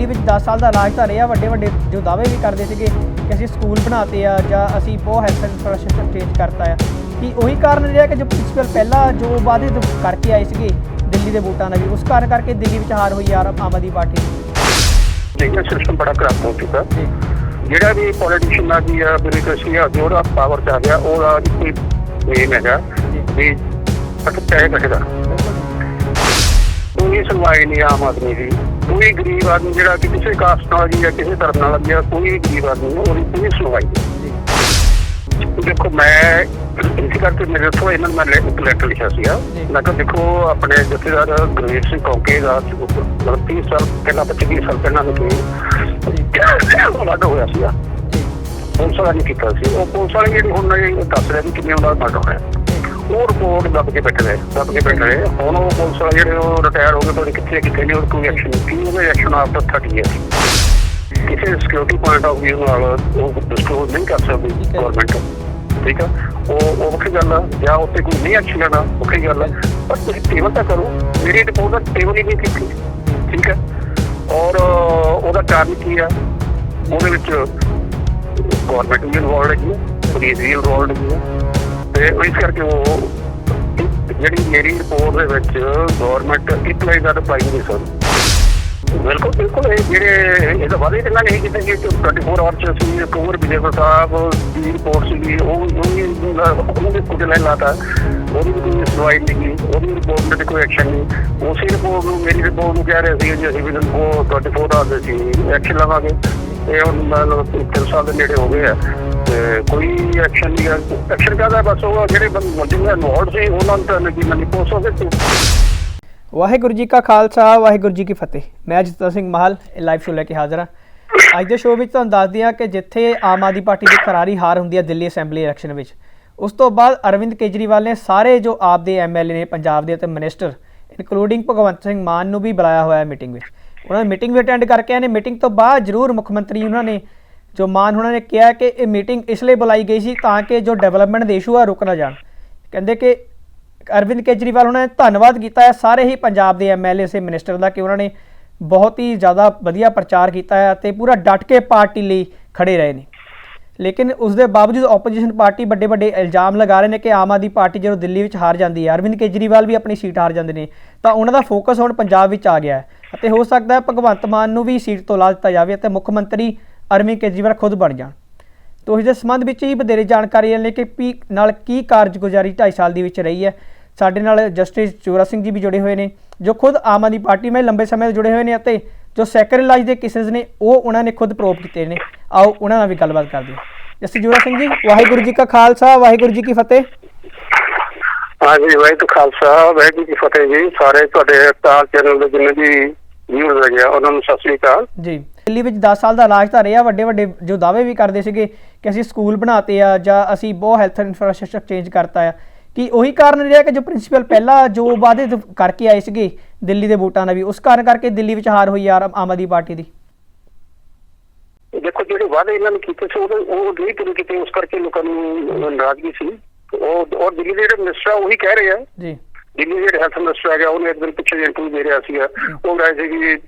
ਦਿੱਲੀ ਵਿੱਚ 10 ਸਾਲ ਦਾ ਰਾਜ ਤਾਂ ਰਿਹਾ ਵੱਡੇ ਵੱਡੇ ਜੋ ਦਾਅਵੇ ਵੀ ਕਰਦੇ ਸੀਗੇ ਕਿ ਅਸੀਂ ਸਕੂਲ ਬਣਾਤੇ ਆ ਜਾਂ ਅਸੀਂ ਬਹੁਤ ਹੈਲਥ ਇਨਫਰਾਸਟ੍ਰਕਚਰ ਚੇਂਜ ਕਰਤਾ ਆ। ਕਿ ਉਹੀ ਕਾਰਨ ਰਿਹਾ ਕਿ ਜੋ ਪ੍ਰਿੰਸੀਪਲ ਪਹਿਲਾਂ ਜੋ ਵਾਅਦੇ ਕਰਕੇ ਆਏ ਸੀਗੇ ਦਿੱਲੀ ਦੇ ਵੋਟਾਂ ਦਾ ਵੀ ਉਸ ਕਾਰਨ ਕਰਕੇ ਦਿੱਲੀ ਵਿੱਚ ਹਾਰ ਹੋਈ ਯਾਰ ਆਮ ਆਦਮੀ ਪਾਰਟੀ ਦੀ। ਲੀਗਲ ਸਿਸਟਮ ਬੜਾ ਖਰਾਬ ਹੋ ਚੁੱਕਾ। ਜੀ। ਜਿਹੜਾ ਵੀ ਪੋਲੀਟੀਸ਼ੀਅਨ ਆ ਜੀ ਆ ਬਿਊਰੋਕ੍ਰੇਸੀ ਆ ਜਿਹੜਾ ਪਾਵਰ ਚ ਆ ਗਿਆ ਉਹਦਾ ਇੱਕ ਮੇਨ ਹੈਗਾ ਜੀ। ਵੀ ਪੈਸੇ ਕੱਢਦਾ ਬਿਲਕੁਲ ਕੋਈ ਸੁਣਵਾਈ ਨਹੀਂ ਆਮ ਆਦਮੀ ਦੀ। ਕੋਈ ਗਰੀਬ ਆਦਮੀ ਜਿਹੜਾ ਕਿ ਕਿਸੇ ਕਾਸਟ ਨਾਲ ਜੀ ਜਾਂ ਕਿਸੇ ਧਰਮ ਨਾਲ ਲੱਗਿਆ ਕੋਈ ਗਰੀਬ ਆਦਮੀ ਨੂੰ ਉਹਦੀ ਕੋਈ ਸੁਣਵਾਈ ਨਹੀਂ ਦੇਖੋ ਮੈਂ ਇਸ ਕਰਕੇ ਮੇਰੇ ਤੋਂ ਇਹਨਾਂ ਨੂੰ ਮੈਂ ਲੈਟਰ ਲਿਖਿਆ ਸੀਗਾ। ਮੈਂ ਕਿਹਾ ਦੇਖੋ ਆਪਣੇ ਜਥੇਦਾਰ ਗੁਰਵੀਰ ਸਿੰਘ ਕੌਂਕੇ ਦਾ 30 ਸਾਲ ਪਹਿਲਾਂ 25 ਸਾਲ ਪਹਿਲਾਂ ਨੂੰ ਜੀ ਮਰਡਰ ਹੋਇਆ ਸੀਗਾ। ਪੁਲਿਸ ਵਾਲਾ ਨਹੀਂ ਕੀਤਾ ਸੀ। ਉਹ ਪੁਲਿਸ ਵਾਲੇ ਜਿਹੜੀ ਹੁਣ ਦੱਸ ਰਹੇ ਵੀ ਕਿੰਨੇ ਉਹਦਾ ਮਰਡਰ ਹੋਇਆ। ਉਹ ਰਿਪੋਰਟ ਦੱਬ ਕੇ ਬੈਠੇ ਰਹੇ ਦੱਬ ਕੇ ਬੈਠੇ ਰਹੇ ਹੁਣ ਉਹ ਪੁਲਿਸ ਵਾਲੇ ਜਿਹੜੇ ਉਹ ਰਿਟਾਇਰ ਹੋ ਗਏ ਤੁਹਾਡੇ ਕਿੱਥੇ ਕਿੱਥੇ ਨਹੀਂ ਉਹ ਕੋਈ ਐਕਸ਼ਨ ਕੀ ਉਹਦਾ ਐਕਸ਼ਨ ਆਫਟਰ 30 ਇਅਰਸ ਕਿਸੇ ਸਿਕਿਉਰਿਟੀ ਪੁਆਇੰਟ ਆਫ View ਨਾਲ ਉਹ ਡਿਸਕਲੋਜ਼ ਨਹੀਂ ਕਰ ਸਕਦੀ ਗਵਰਨਮੈਂਟ ਠੀਕ ਆ? ਉਹ ਉਹ ਵੱਖਰੀ ਗੱਲ ਆ, ਜਾਂ ਉੱਤੇ ਕੋਈ ਨਹੀਂ ਐਕਸ਼ਨ ਲੈਣਾ, ਵੱਖਰੀ ਗੱਲ ਆ। ਪਰ ਤੁਸੀਂ ਟੇਬਲ ਤਾਂ ਕਰੋ, ਮੇਰੀ ਰਿਪੋਰਟ ਦਾ ਟੇਬਲ ਹੀ ਨਹੀਂ ਕੀਤੀ। ਠੀਕ ਹੈ ਔਰ ਉਹਦਾ ਕਾਰਨ ਕੀ ਆ? ਉਹਦੇ ਵਿੱਚ ਗਵਰਨਮੈਂਟ ਵੀ ਇਨਵੋਲਡ ਹੈਗੀ ਹੈ ਪੁਲਿਸ ਵੀ ਇਨਵੋਲਡ ਹੈਗੀ ਤੇ ਇਸ ਕਰਕੇ ਉਹ ਜਿਹੜੀ ਮੇਰੀ ਰਿਪੋਰਟ ਦੇ ਵਿੱਚ ਗਵਰਨਮੈਂਟ ਇੱਕ ਲਾਈਨ ਦਾ ਰਿਪਲਾਈ ਨਹੀਂ ਸਰ। ਬਿਲਕੁਲ ਬਿਲਕੁਲ, ਇਹ ਜਿਹੜੇ ਇਹਦਾ ਵਾਅਦੇ ਤੇ ਨਹੀਂ ਕੀਤਾ ਕਿ 24 ਆਵਰ ਚ ਅਸੀਂ ਕਵਰ ਵਿਜੇ ਸਾਹਿਬ ਦੀ ਰਿਪੋਰਟ ਸੀਗੀ, ਉਹ ਉਹ ਵੀ ਉਹਨੂੰ ਵੀ ਕੁਝ ਲੈ ਲਾਤਾ। ਉਹਦੀ ਵੀ ਕੋਈ ਸੁਣਵਾਈ ਨਹੀਂ ਉਹਦੀ ਰਿਪੋਰਟ ਤੇ ਕੋਈ ਐਕਸ਼ਨ ਨਹੀਂ। ਉਸੇ ਰਿਪੋਰਟ ਨੂੰ ਮੇਰੀ ਰਿਪੋਰਟ ਨੂੰ ਕਹਿ ਰਹੇ ਸੀ ਜੀ ਅਸੀਂ ਵੀ ਉਹ 24 ਆਵਰ ਦੇ ਸੀ ਐਕਸ਼ਨ ਲਵਾਂਗੇ। ਇਹ ਹੁਣ ਮਤਲਬ ਤਿੰਨ ਸਾਲ ਦੇ ਨੇੜੇ ਹੋ ਗਏ ਆ। ਤੇ ਕੋਈ ਐਕਸ਼ਨ ਨਹੀਂ ਐਕਸ਼ਨ ਕਰਦਾ ਬਸ ਉਹ ਜਿਹੜੇ ਬੰਦੇ ਇਨਵੋਲਡ ਸੀ, ਉਹਨਾਂ ਨੂੰ ਤਾਂ ਨਹੀਂ ਨਹੀਂ ਪਹੁੰਚ ਵਾਹਿਗੁਰੂ ਜੀ ਕਾ ਖਾਲਸਾ, ਵਾਹਿਗੁਰੂ ਜੀ ਕੀ ਫਤਿਹ। ਮੈਂ ਜਸਤਾ ਸਿੰਘ ਮਾਹਲ ਲਾਈਵ ਸ਼ੋ ਲੈ ਕੇ ਹਾਜ਼ਰ ਹਾਂ। ਅੱਜ ਦੇ ਸ਼ੋਅ ਵਿੱਚ ਤੁਹਾਨੂੰ ਦੱਸਦੇ ਹਾਂ ਕਿ ਜਿੱਥੇ ਆਮ ਆਦਮੀ ਪਾਰਟੀ ਦੀ ਕਰਾਰੀ ਹਾਰ ਹੁੰਦੀ ਹੈ ਦਿੱਲੀ ਅਸੈਂਬਲੀ ਇਲੈਕਸ਼ਨ ਵਿੱਚ, ਉਸ ਤੋਂ ਬਾਅਦ ਅਰਵਿੰਦ ਕੇਜਰੀਵਾਲ ਨੇ ਸਾਰੇ ਜੋ ਆਪ ਦੇ ਐਮਐਲਏ ਨੇ, ਪੰਜਾਬ ਦੇ ਅਤੇ ਮਿਨਿਸਟਰ ਇਨਕਲੂਡਿੰਗ ਭਗਵੰਤ ਸਿੰਘ ਮਾਨ ਨੂੰ ਵੀ ਬੁਲਾਇਆ ਹੋਇਆ ਹੈ ਮੀਟਿੰਗ ਵਿੱਚ। ਉਹਨਾਂ ਨੇ ਮੀਟਿੰਗ ਵੀ ਅਟੈਂਡ ਕਰਕੇ ਆਏ ਨੇ। ਮੀਟਿੰਗ ਤੋਂ ਬਾਅਦ ਜ਼ਰੂਰ ਮੁੱਖ ਮੰਤਰੀ ਉਹਨਾਂ ਨੇ, ਜੋ ਮਾਨ ਉਹਨਾਂ ਨੇ ਕਿਹਾ ਕਿ ਇਹ ਮੀਟਿੰਗ ਇਸ ਲਈ ਬੁਲਾਈ ਗਈ ਸੀ ਤਾਂ ਕਿ ਜੋ ਡਿਵੈਲਪਮੈਂਟ ਦੇ ਇਸ਼ੂ ਆ ਰੁਕ ਨਾ ਜਾਣ। ਕਹਿੰਦੇ ਕਿ ਅਰਵਿੰਦ ਕੇਜਰੀਵਾਲ ਉਹਨਾਂ ਨੇ ਧੰਨਵਾਦ ਕੀਤਾ ਹੈ। ਸਾਰੇ ਹੀ ਪੰਜਾਬ ਦੇ ਐਮਐਲਏ ਸੇ ਮਿਨਿਸਟਰ ਦਾ ਕਿ ਉਹਨਾਂ ਨੇ ਬਹੁਤ ਹੀ ਜ਼ਿਆਦਾ ਵਧੀਆ ਪ੍ਰਚਾਰ ਕੀਤਾ ਹੈ ਅਤੇ ਪੂਰਾ ਡਟ ਕੇ ਪਾਰਟੀ ਲਈ ਖੜੇ ਰਹੇ ਨੇ। ਲੇਕਿਨ ਉਸ ਦੇ ਬਾਵਜੂਦ ਆਪੋਜੀਸ਼ਨ ਪਾਰਟੀ ਵੱਡੇ ਵੱਡੇ ਇਲਜ਼ਾਮ ਲਗਾ ਰਹੇ ਨੇ ਕਿ ਆਮ ਆਦਮੀ ਪਾਰਟੀ ਜਦੋਂ ਦਿੱਲੀ ਵਿੱਚ ਹਾਰ ਜਾਂਦੀ ਹੈ, ਅਰਵਿੰਦ ਕੇਜਰੀਵਾਲ ਵੀ ਆਪਣੀ ਸੀਟ ਹਾਰ ਜਾਂਦੇ ਨੇ, ਤਾਂ ਉਹਨਾਂ ਦਾ ਫੋਕਸ ਹੁਣ ਪੰਜਾਬ ਵਿੱਚ ਆ ਗਿਆ ਹੈ ਅਤੇ ਹੋ ਸਕਦਾ ਹੈ ਭਗਵੰਤ ਮਾਨ ਨੂੰ ਵੀ ਸੀਟ ਤੋਂ ਲਾ ਦਿੱਤਾ ਜਾਵੇ ਅਤੇ ਮੁੱਖ ਮੰਤਰੀ ਅਰਵਿੰਦ ਕੇਜਰੀਵਾਲ ਖੁਦ ਬਣ ਜਾਣ। ਤੋ ਇਸ ਦੇ ਸੰਬੰਧ ਵਿੱਚ ਹੀ ਵਧੇਰੇ ਜਾਣਕਾਰੀ ਲੈਣ ਲਈ ਕਿ ਪੀ ਨਾਲ ਕੀ ਕਾਰਜਗੁਜ਼ਾਰੀ 2.5 ਸਾਲ ਦੀ ਵਿੱਚ ਰਹੀ ਹੈ। ਸਾਡੇ ਨਾਲ ਜਸਟਿਸ ਚੋਰਾ ਸਿੰਘ ਜੀ ਵੀ ਜੁੜੇ ਹੋਏ ਨੇ, ਜੋ ਖੁਦ ਆਮ ਆਦਮੀ ਪਾਰਟੀ ਮੈਂ ਲੰਬੇ ਸਮੇਂ ਤੋਂ ਜੁੜੇ ਹੋਏ ਨੇ ਅਤੇ ਜੋ ਸੈਕਰਲਾਈਜ਼ ਦੇ ਕੇਸਿਸ ਨੇ, ਉਹ ਉਹਨਾਂ ਨੇ ਖੁਦ ਪ੍ਰੋਪ ਕੀਤੇ ਨੇ। ਆਓ ਉਹਨਾਂ ਨਾਲ ਵੀ ਗੱਲਬਾਤ ਕਰਦੇ ਹਾਂ। ਜਸਟਿਸ ਜੋਰਾ ਸਿੰਘ ਜੀ ਵਾਹਿਗੁਰੂ ਜੀ ਕਾ ਖਾਲਸਾ ਵਾਹਿਗੁਰੂ ਜੀ ਕੀ ਫਤਿਹ। ਹਾਂਜੀ ਵਾਹਿਗੁਰੂ ਖਾਲਸਾ ਵਾਹਿਗੁਰੂ ਜੀ ਕੀ ਫਤਿਹ ਜੀ। ਸਾਰੇ ਤੁਹਾਡੇ ਸਟਾਰ ਚੈਨਲ ਦੇ ਜਿੰਨੇ ਵੀ ਵਿਊਅਰਸ ਹੈਗੇ ਆ, ਉਹਨਾਂ ਨੂੰ ਸਤਿ ਸ੍ਰੀ ਅਕਾਲ। ਜੀ ਦਿੱਲੀ ਵਿੱਚ 10 ਸਾਲ ਦਾ ਰਾਜ ਤਾਂ ਰਿਹਾ ਵੱਡੇ ਵੱਡੇ ਜੋ ਦਾਅਵੇ ਵੀ ਕਰਦੇ ਸੀਗੇ ਕਿ ਅਸੀਂ ਸਕੂਲ ਬਣਾਤੇ ਆ ਜਾਂ ਅਸੀਂ ਬਹੁਤ ਹੈਲਥ ਇਨਫਰਾਸਟ੍ਰਕਚਰ ਚੇਂਜ ਕਰਤਾ ਆ। ਕਿ ਉਹੀ ਕਾਰਨ ਰਿਹਾ ਕਿ ਜੋ ਪ੍ਰਿੰਸੀਪਲ ਪਹਿਲਾਂ ਜੋ ਵਾਅਦੇ ਕਰਕੇ ਆਏ ਸੀਗੇ ਦਿੱਲੀ ਦੇ ਵੋਟਾਂ ਦਾ ਵੀ ਉਸ ਕਾਰਨ ਕਰਕੇ ਦਿੱਲੀ ਵਿੱਚ ਹਾਰ ਹੋਈ ਯਾਰ ਆਮ ਆਦਮੀ ਪਾਰਟੀ ਦੀ? ਦੇਖੋ ਜਿਹੜੇ ਵਾਅਦੇ ਇਹਨਾਂ ਨੇ ਕੀਤੇ ਸੀ ਉਹ ਉਹ ਨਹੀਂ ਪੂਰੇ ਕੀਤੇ ਉਸ ਕਰਕੇ ਲੋਕਾਂ ਨੂੰ ਨਾਰਾਜ਼ਗੀ ਸੀ। ਉਹ ਔਰ ਦਿੱਲੀ ਦੇ ਜਿਹੜੇ ਮਿਨਿਸਟਰ ਆ ਉਹੀ ਕਹਿ ਰਹੇ ਆ। ਜੀ। ਦਿੱਲੀ ਦੇ ਜਿਹੜੇ ਹੈਲਥ ਮਿਨਿਸਟਰ ਹੈਗਾ ਉਹਨੇ ਇੱਕ ਦਿਨ ਪਿੱਛੇ ਇੰਟਰਵਿਊ ਦੇ ਰਿਹਾ ਸੀਗਾ। ਉਹ ਕਹੇ ਸੀ ਕਿ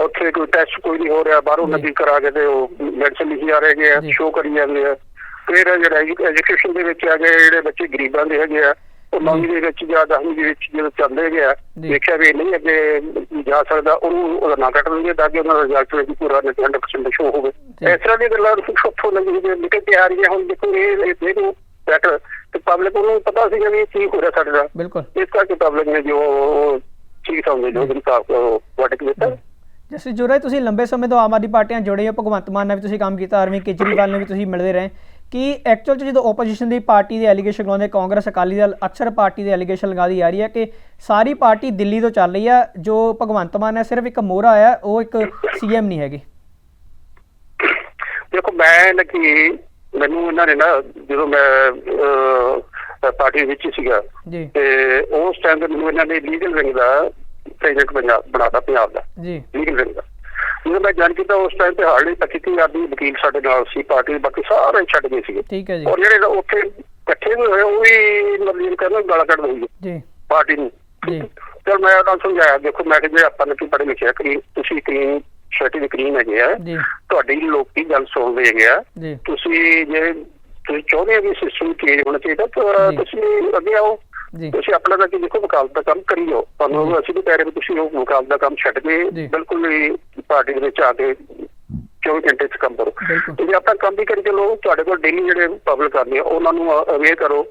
ਉੱਥੇ ਕੋਈ ਟੈਸਟ ਕੋਈ ਨਹੀਂ ਹੋ ਰਿਹਾ ਬਾਹਰੋਂ। ਨਕਲ ਕਰਾ ਕੇ ਤੇ ਉਹ ਮੈਡੀਸਨ ਲਿਖੀ ਜਾ ਰਹੇ ਆ। ਸ਼ੋਅ ਕਰੀ ਜਾਂਦੇ ਆ। ਫਿਰ ਜਿਹੜਾ ਐਜੂਕੇਸ਼ਨ ਦੇ ਵਿੱਚ ਆ ਗਏ ਜਿਹੜੇ ਬੱਚੇ ਗਰੀਬਾਂ ਦੇ ਹੈਗੇ ਆ ਉਹ ਨੌਵੀਂ ਦੇ ਵਿੱਚ ਜਾਂ ਦਸਵੀਂ ਦੇ ਵਿੱਚ ਜਦੋਂ ਚੱਲਦੇ ਗਏ ਆ ਜੀ। ਦੇਖਿਆ ਵੀ ਨਹੀਂ ਅੱਗੇ ਜਾ ਸਕਦਾ ਉਹਨੂੰ ਉਹਦਾ ਨਾਂ ਕੱਟ ਦਿੰਦੇ ਤਾਂ ਕਿ ਉਹਨਾਂ ਦਾ ਰਿਜ਼ਲਟ ਵਿੱਚ ਪੂਰਾ 100% ਸ਼ੋਅ ਹੋਵੇ। ਇਸ ਤਰ੍ਹਾਂ ਦੀ ਗੱਲਾਂ ਉੱਥੋਂ ਲੱਗੀ ਜੇ ਨਿਕਲ ਕੇ ਆ ਰਹੀਆਂ ਹੁਣ ਦੇਖੋ ਇਹ ਦੇਖੋ ਬੈਟਰ ਤੇ ਪਬਲਿਕ ਨੂੰ ਪਤਾ ਸੀਗਾ ਵੀ ਕੀ ਹੋ ਰਿਹਾ ਸਾਡੇ ਨਾਲ। ਬਿਲਕੁਲ। ਇਸ ਕਰਕੇ ਪਬਲਿਕ ਨੇ ਜੋ ਚੀਜ਼ ਸਮਝੇ ਜੋ ਇਨਸਾਫ ਵਟਕ ਦਿੱਤਾ। ਜਸਟਿਸ ਜੋਰਾ ਤੁਸੀਂ ਲੰਬੇ ਸਮੇਂ ਤੋਂ ਆਮ ਆਦਮੀ ਪਾਰਟੀਆਂ ਜੁੜੇ ਹੋ ਭਗਵੰਤ ਮਾਨ ਨਾਲ ਵੀ ਤੁਸੀਂ ਕੰਮ ਕੀਤਾ ਅਰਵਿੰਦ ਕੇਜਰੀਵਾਲ ਨਾਲ ਵੀ ਤੁਸੀਂ ਮਿਲਦੇ ਰਹੇ। ਕਿ ਐਕਚੁਅਲ ਚ ਜਦੋਂ ਆਪੋਜੀਸ਼ਨ ਦੀ ਪਾਰਟੀ ਦੇ ਐਲੀਗੇਸ਼ਨ ਲਾਉਂਦੇ ਕਾਂਗਰਸ ਅਕਾਲੀ ਦਲ ਅਕਸਰ ਪਾਰਟੀ ਦੇ ਐਲੀਗੇਸ਼ਨ ਲਗਾਦੀ ਆ ਰਹੀ ਹੈ ਕਿ ਸਾਰੀ ਪਾਰਟੀ ਦਿੱਲੀ ਤੋਂ ਚੱਲ ਰਹੀ ਹੈ ਜੋ ਭਗਵੰਤ ਮਾਨ ਹੈ ਸਿਰਫ ਇੱਕ ਮੋਹਰਾ ਆਇਆ ਉਹ ਇੱਕ ਸੀਐਮ ਨਹੀਂ ਹੈਗੇ। ਦੇਖੋ ਮੈਂ ਲੱਗੀ ਮੈਨੂੰ ਇਹਨਾਂ ਨੇ ਨਾ ਜਦੋਂ ਮੈਂ ਪਾਰਟੀ ਵਿੱਚ ਸੀਗਾ ਜੀ। ਤੇ ਉਸ ਟਾਈਮ ਤੇ ਮੈਨੂੰ ਇਹਨਾਂ ਨੇ ਲੀਗਲ ਵਿੰਗ ਦਾ ਪ੍ਰੈਜ਼ੀਡੈਂਟ ਪੰਜਾਬ ਬਣਾਤਾ ਪੰਜਾਬ ਦਾ। ਜੀ। ਲੀਗਲ ਵਿੰਗ ਦਾ। ਜਦੋਂ ਮੈਂ ਜਾਣ ਕੀਤਾ ਉਸ ਟਾਈਮ ਤੇ ਹਾਰਡਲੀ 25 ਆਦਮੀ ਵਕੀਲ ਸਾਡੇ ਨਾਲ ਸੀ ਪਾਰਟੀ ਦੇ ਬਾਕੀ ਸਾਰੇ ਛੱਡ ਗਏ ਸੀਗੇ। ਠੀਕ ਹੈ ਜੀ। ਔਰ ਜਿਹੜੇ ਉੱਥੇ ਇਕੱਠੇ ਹੋਏ ਉਹ ਵੀ ਮਤਲਬ ਕਹਿੰਦੇ ਗਾਲਾਂ ਕੱਢ ਦਊਗੇ ਜੀ। ਪਾਰਟੀ ਨੂੰ। ਜੀ। ਚਲ ਮੈਂ ਉਹਨਾਂ ਨੂੰ ਸਮਝਾਇਆ ਦੇਖੋ ਮੈਂ ਕਿ ਜੇ ਆਪਾਂ ਨੇ ਕੀ ਪੜ੍ਹੇ ਲਿਖਿਆ ਕਰੀ ਤੁਸੀਂ ਕਰੀਮ ਸੋਸਾਇਟੀ ਦੇ ਕਰੀਮ ਹੈਗੇ ਆ। ਜੀ। ਤੁਹਾਡੀ ਲੋਕੀ ਗੱਲ ਸੁਣਦੇ ਹੈਗੇ ਆ। ਤੁਸੀਂ ਜੇ ਤੁਸੀਂ ਚਾਹੁੰਦੇ ਹੋ ਵੀ ਸਿਸਟਮ ਚੇਂਜ ਹੋਣਾ ਚਾਹੀਦਾ ਤਾਂ। ਤੁਸੀਂ ਅੱਗੇ ਆਓ। ਤੁਸੀਂ ਆਪਣਾ ਤਾਂ ਕੀ ਦੇਖੋ ਵਕਾਲਤ ਦਾ ਕੰਮ ਕਰੀ ਜਾਓ ਤੁਹਾਨੂੰ ਅਸੀਂ ਵੀ ਕਹਿ ਰਹੇ ਵੀ ਤੁਸੀਂ ਉਹ ਵਕਾਲਤ ਦਾ ਕੰਮ ਛੱਡ। ਕੇ ਬਿਲਕੁਲ ਹੀ ਪਾਰਟੀ ਦੇ ਵਿੱਚ ਆ ਕੇ 24 ਘੰਟੇ ਚ ਕੰਮ ਕਰੋ ਤੁਸੀਂ ਆਪਣਾ ਕੰਮ ਵੀ ਕਰੀ ਚੱਲੋ ਤੁਹਾਡੇ ਕੋਲ ਡੇਲੀ ਜਿਹੜੇ ਪਬਲਿਕ ਆਉਂਦੇ ਆ ਉਹਨਾਂ ਨੂੰ ਅਵੇਅਰ ਕਰੋ